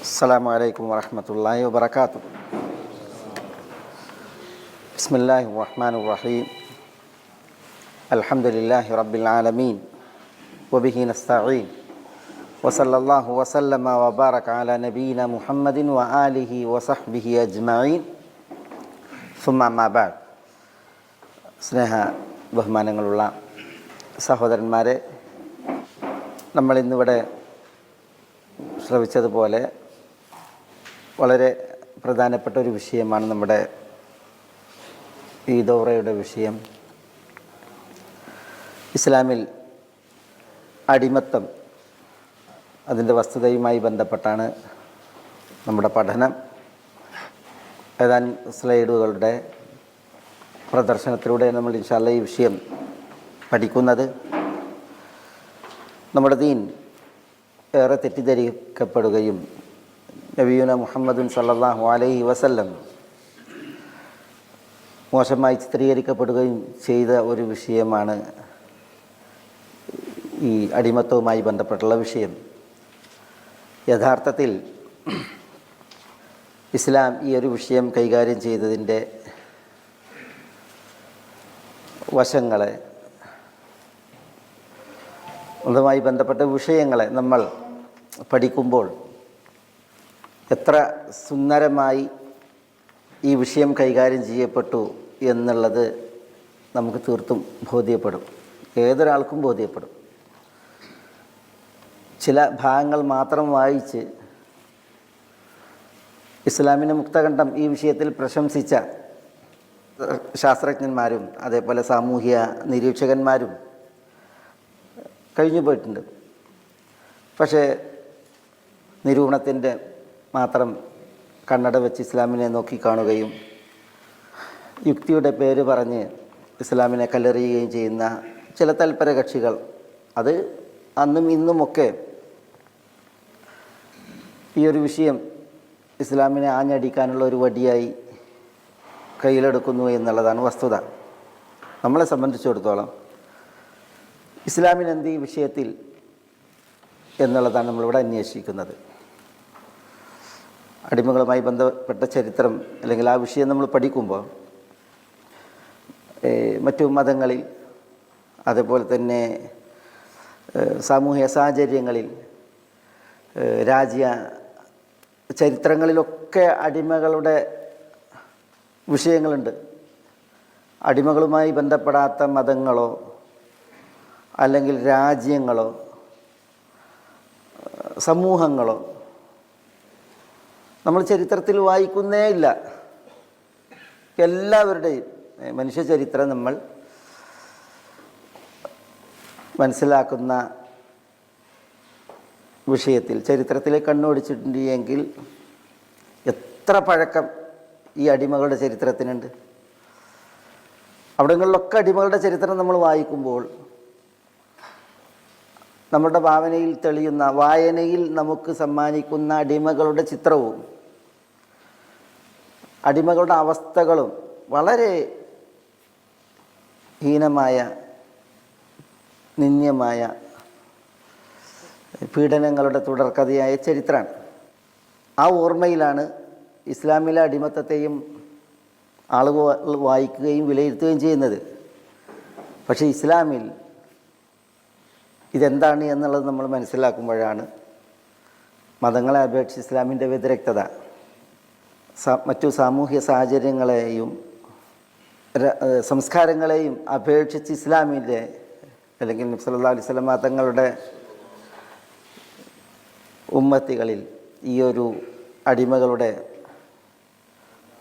السلام عليكم ورحمة الله وبركاته بسم الله الرحمن الرحيم الحمد لله رب العالمين وبه نستعين وصلى الله وسلم وبارك على نبينا محمد وآله وصحبه أجمعين ثم ما بعد സ്നേഹ ബഹുമാനങ്ങളുള്ള സഹോദരന്മാരെ നമ്മളിന്നിവിടെ ശ്രവിച്ചതുപോലെ വളരെ പ്രധാനപ്പെട്ട ഒരു വിഷയമാണ് നമ്മുടെ ഈ ദൗറയുടെ വിഷയം. ഇസ്ലാമിൽ അടിമത്തം അതിന്റെ വസ്തുതയുമായി ബന്ധപ്പെട്ടാണ് നമ്മുടെ പഠനം. ഏതാനും സ്ലൈഡുകളുടെ പ്രദർശനത്തിലൂടെ നമ്മൾ ഇൻഷാല്ല ഈ വിഷയം പഠിക്കുന്നത്. നമ്മുടെ ദീൻ ഏറെ തെറ്റിദ്ധരിക്കപ്പെടുകയും നബിയുന മുഹമ്മദുൻ സല്ലാഹു അലൈഹി വസല്ലം. മോശമായി ചിത്രീകരിക്കപ്പെടുകയും ചെയ്ത ഒരു വിഷയമാണ് ഈ അടിമത്തവുമായി ബന്ധപ്പെട്ടുള്ള വിഷയം. യഥാർത്ഥത്തിൽ ഇസ്ലാം ഈ ഒരു വിഷയം കൈകാര്യം ചെയ്തതിന്റെ വശങ്ങളെ അതുമായി ബന്ധപ്പെട്ട വിഷയങ്ങളെ നമ്മൾ പഠിക്കുമ്പോൾ എത്ര സുന്ദരമായി ഈ വിഷയം കൈകാര്യം ചെയ്യപ്പെട്ടു എന്നുള്ളത് നമുക്ക് തീർത്തും ബോധ്യപ്പെടും. ഏതൊരാൾക്കും ബോധ്യപ്പെടും. ചില ഭാഗങ്ങൾ മാത്രം വായിച്ച് ഇസ്ലാമിന്റെ മുക്തകണ്ഠം ഈ വിഷയത്തിൽ പ്രശംസിച്ച ശാസ്ത്രജ്ഞന്മാരും അതേപോലെ സാമൂഹ്യ നിരീക്ഷകന്മാരും കഴിഞ്ഞു പോയിട്ടുണ്ട് പക്ഷേ നിരൂപണത്തിന്റെ മാത്രം കണ്ണട വെച്ച് ഇസ്ലാമിനെ നോക്കിക്കാണുകയും യുക്തിയുടെ പേര് പറഞ്ഞ് ഇസ്ലാമിനെ കല്ലെറിയുകയും ചെയ്യുന്ന ചില തൽപര കക്ഷികൾ. അത് അന്നും ഇന്നുമൊക്കെ ഈ ഒരു വിഷയം ഇസ്ലാമിനെ ആഞ്ഞടിക്കാനുള്ള ഒരു വടിയായി കയ്യിലെടുക്കുന്നു എന്നുള്ളതാണ് വസ്തുത. നമ്മളെ സംബന്ധിച്ചിടത്തോളം ഇസ്ലാമിനെന്ത് ഈ വിഷയത്തിൽ എന്നുള്ളതാണ് നമ്മളിവിടെ അന്വേഷിക്കുന്നത്. അടിമകളുമായി ബന്ധപ്പെട്ട ചരിത്രം അല്ലെങ്കിൽ ആ വിഷയം നമ്മൾ പഠിക്കുമ്പോൾ മറ്റു മതങ്ങളിൽ അതുപോലെ തന്നെ സാമൂഹ്യ സാഹചര്യങ്ങളിൽ രാജ്യ ചരിത്രങ്ങളിലൊക്കെ അടിമകളുടെ വിഷയങ്ങളുണ്ട്. അടിമകളുമായി ബന്ധപ്പെടാത്ത മതങ്ങളോ അല്ലെങ്കിൽ രാജ്യങ്ങളോ സമൂഹങ്ങളോ നമ്മൾ ചരിത്രത്തിൽ വായിക്കുന്നേ ഇല്ല. എല്ലാവരുടെയും മനുഷ്യ ചരിത്രം നമ്മൾ മനസ്സിലാക്കുന്ന വിഷയത്തിൽ ചരിത്രത്തിലെ കണ്ണോടിച്ചിട്ടുണ്ട് എങ്കിൽ എത്ര പഴക്കം ഈ അടിമകളുടെ ചരിത്രത്തിനുണ്ട്. അവിടങ്ങളിലൊക്കെ അടിമകളുടെ ചരിത്രം നമ്മൾ വായിക്കുമ്പോൾ നമ്മുടെ ഭാവനയിൽ തെളിയുന്ന വായനയിൽ നമുക്ക് സമ്മാനിക്കുന്ന അടിമകളുടെ ചിത്രവും അടിമകളുടെ അവസ്ഥകളും വളരെ ഹീനമായ നിന്ദ്യമായ പീഡനങ്ങളുടെ തുടർക്കഥയായ ചരിത്രമാണ്. ആ ഓർമ്മയിലാണ് ഇസ്ലാമിലെ അടിമത്തത്തെയും ആളുകൾ വായിക്കുകയും വിലയിരുത്തുകയും ചെയ്യുന്നത്. പക്ഷേ ഇസ്ലാമിൽ ഇതെന്താണ് എന്നുള്ളത് നമ്മൾ മനസ്സിലാക്കുമ്പോഴാണ് മതങ്ങളെ അപേക്ഷിച്ച് ഇസ്ലാമിന്റെ വ്യതിരക്തത മറ്റു സാമൂഹ്യ സാഹചര്യങ്ങളെയും സംസ്കാരങ്ങളെയും അപേക്ഷിച്ച് ഇസ്ലാമിന്റെ അല്ലെങ്കിൽ നബ്സല്ലാ അലൈഹി മതങ്ങളുടെ തങ്ങളുടെ ഉമ്മത്തികളിൽ ഈ ഒരു അടിമകളുടെ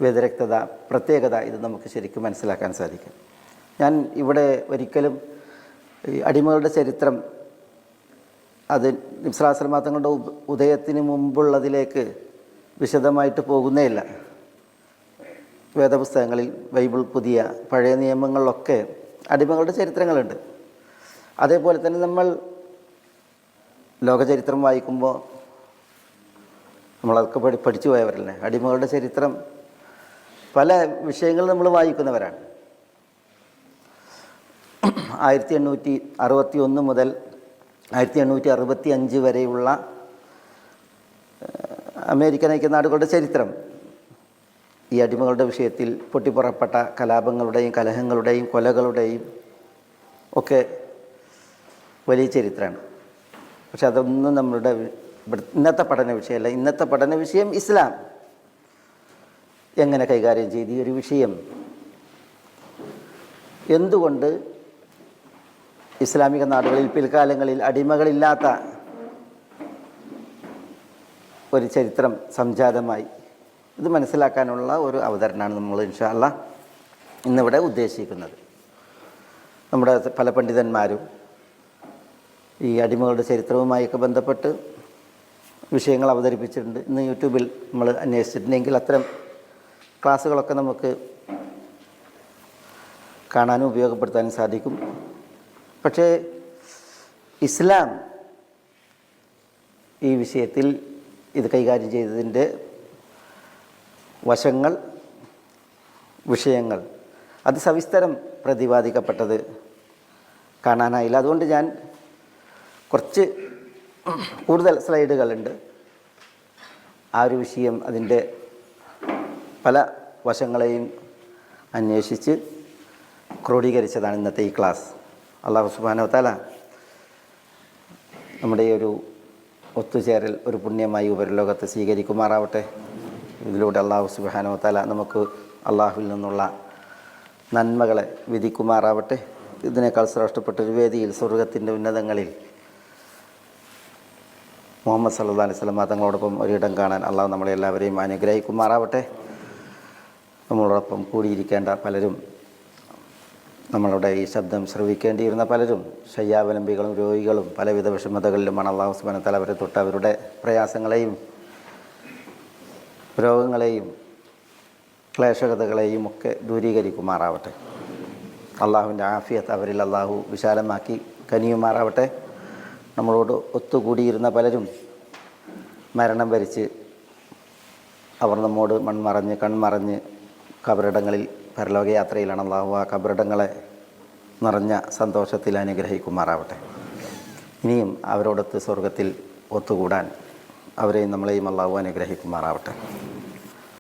വ്യതിരക്തത പ്രത്യേകത ഇത് നമുക്ക് ശരിക്കും മനസ്സിലാക്കാൻ സാധിക്കും. ഞാൻ ഇവിടെ ഒരിക്കലും അടിമകളുടെ ചരിത്രം അത് നിബ്സലാസ്ലമ തങ്ങളുടെ ഉദയത്തിന് മുമ്പുള്ളതിലേക്ക് വിശദമായിട്ട് പോകുന്നേയില്ല. വേദപുസ്തകങ്ങളിൽ ബൈബിൾ പുതിയ പഴയ നിയമങ്ങളിലൊക്കെ അടിമകളുടെ ചരിത്രങ്ങളുണ്ട്. അതേപോലെ തന്നെ നമ്മൾ ലോകചരിത്രം വായിക്കുമ്പോൾ നമ്മളതൊക്കെ പഠി പഠിച്ചു പോയവരല്ലേ? അടിമകളുടെ ചരിത്രം പല വിഷയങ്ങൾ നമ്മൾ വായിക്കുന്നവരാണ്. ആയിരത്തി എണ്ണൂറ്റി അറുപത്തി ഒന്ന് മുതൽ ആയിരത്തി എണ്ണൂറ്റി അറുപത്തി അഞ്ച് വരെയുള്ള അമേരിക്കൻ ഐക്യനാടുകളുടെ ചരിത്രം. ഈ അടിമകളുടെ വിഷയത്തിൽ പൊട്ടിപ്പുറപ്പെട്ട കലാപങ്ങളുടെയും കലഹങ്ങളുടെയും കൊലകളുടെയും ഒക്കെ വലിയ ചരിത്രമാണ് പക്ഷെ അതൊന്നും നമ്മളുടെ ഇന്നത്തെ പഠന വിഷയമല്ല. ഇന്നത്തെ പഠന വിഷയം ഇസ്ലാം. എങ്ങനെ കൈകാര്യം ചെയ്ത് ഈ ഒരു വിഷയം? എന്തുകൊണ്ട് ഇസ്ലാമിക നാടുകളിൽ പിൽക്കാലങ്ങളിൽ അടിമകളില്ലാത്ത ഒരു ചരിത്രം സംജാതമായി. ഇത് മനസ്സിലാക്കാനുള്ള ഒരു അവതരണമാണ് നമ്മൾ ഇൻഷാല്ല ഇന്നിവിടെ ഉദ്ദേശിക്കുന്നത്. നമ്മുടെ പല പണ്ഡിതന്മാരും ഈ അടിമകളുടെ ചരിത്രവുമായൊക്കെ ബന്ധപ്പെട്ട് വിഷയങ്ങൾ അവതരിപ്പിച്ചിട്ടുണ്ട്. ഇന്ന് യൂട്യൂബിൽ നമ്മൾ അന്വേഷിച്ചിട്ടുണ്ടെങ്കിൽ അത്തരം ക്ലാസ്സുകളൊക്കെ നമുക്ക് കാണാനും ഉപയോഗപ്പെടുത്താനും സാധിക്കും. പക്ഷേ ഇസ്ലാം ഈ വിഷയത്തിൽ ഇത് കൈകാര്യം ചെയ്തതിന്റെ വശങ്ങൾ വിഷയങ്ങൾ. അത് സവിസ്തരം പ്രതിപാദിക്കപ്പെട്ടത് കാണാനായില്ല. അതുകൊണ്ട് ഞാൻ കുറച്ച് കൂടുതൽ സ്ലൈഡുകളുണ്ട്. ആ ഒരു വിഷയം അതിന്റെ പല വശങ്ങളെയും അന്വേഷിച്ച് ക്രോഡീകരിച്ചതാണ് ഇന്നത്തെ ഈ ക്ലാസ്. അള്ളാഹു സുബാനോ തല നമ്മുടെ ഈ ഒരു ഒത്തുചേരൽ ഒരു പുണ്യമായി ഉപരലോകത്ത് സ്വീകരിക്കുമാറാവട്ടെ. ഇതിലൂടെ അള്ളാഹു സുബാനോ തല നമുക്ക് അള്ളാഹുവിൽ നിന്നുള്ള നന്മകളെ വിധിക്കുമാറാവട്ടെ. ഇതിനേക്കാൾ ശ്രേഷ്ഠപ്പെട്ട ഒരു വേദിയിൽ സ്വർഗത്തിന്റെ ഉന്നതങ്ങളിൽ മുഹമ്മദ് സല്ലാ അലൈഹി സ്വലം തങ്ങളോടൊപ്പം ഒരിടം കാണാൻ അള്ളാഹു നമ്മളെല്ലാവരെയും അനുഗ്രഹിക്കുമാറാവട്ടെ. നമ്മളോടൊപ്പം കൂടിയിരിക്കേണ്ട പലരും നമ്മളുടെ ഈ ശബ്ദം ശ്രവിക്കേണ്ടിയിരുന്ന പലരും ശയ്യാവലംബികളും രോഗികളും പലവിധ വിഷമതകളിലുമാണ് അള്ളാഹു സുബാന തല അവരെ തൊട്ട് അവരുടെ പ്രയാസങ്ങളെയും രോഗങ്ങളെയും ക്ലേശകതകളെയും ഒക്കെ ദൂരീകരിക്കുമാറാവട്ടെ. അള്ളാഹുവിന്റെ ആഫിയത്ത് അവരിൽ അള്ളാഹു വിശാലമാക്കി കനിയുമാറാവട്ടെ. നമ്മളോട് ഒത്തുകൂടിയിരുന്ന പലരും മരണം വരിച്ച് അവർ നമ്മോട് മൺമറഞ്ഞ് കൺമറഞ്ഞ് കബറിടങ്ങളിൽ പരലോകയാത്രയിലാണ് അള്ളാഹു ആ കബറിടങ്ങളെ നിറഞ്ഞ സന്തോഷത്തിൽ അനുഗ്രഹിക്കുമാറാവട്ടെ. ഇനിയും അവരോടൊത്ത് സ്വർഗത്തിൽ ഒത്തുകൂടാൻ അവരെയും നമ്മളെയും അള്ളാഹു അനുഗ്രഹിക്കുമാറാവട്ടെ.